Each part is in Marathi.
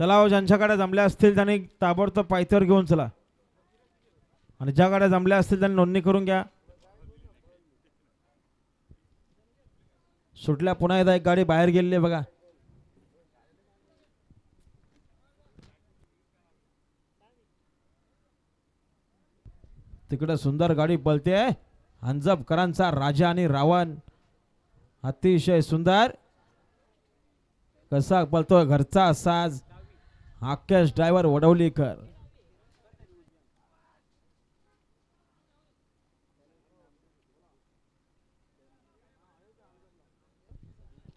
तलाव हो, ज्यांच्या गाड्या जमल्या असतील त्यांनी ताबडतोब पायथ्यावर घेऊन चला. आणि ज्या गाड्या जमल्या असतील त्यांनी नोंदणी करून घ्या. सुटल्या पुन्हा एकदा एक गाडी बाहेर गेलेली आहे बघा. तिकडं सुंदर गाडी पळते. हंजबकरांचा राजा आणि रावण. अतिशय सुंदर. कसा पळतोय घरचा साज. आकेश ड्रायव्हर वडवलीकर.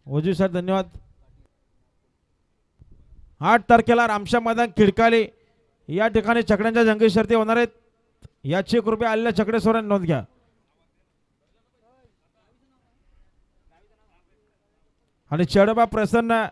ओजी सर धन्यवाद. आठ तारखेला रामशा मैदान खिडकाली. या ठिकाणी चकड्यांच्या जंगी शर्ती होणार आहेत. याची कृपया आलेल्या चकडेश्वरांनी नोंद घ्या. आणि चेडोबा प्रसन्न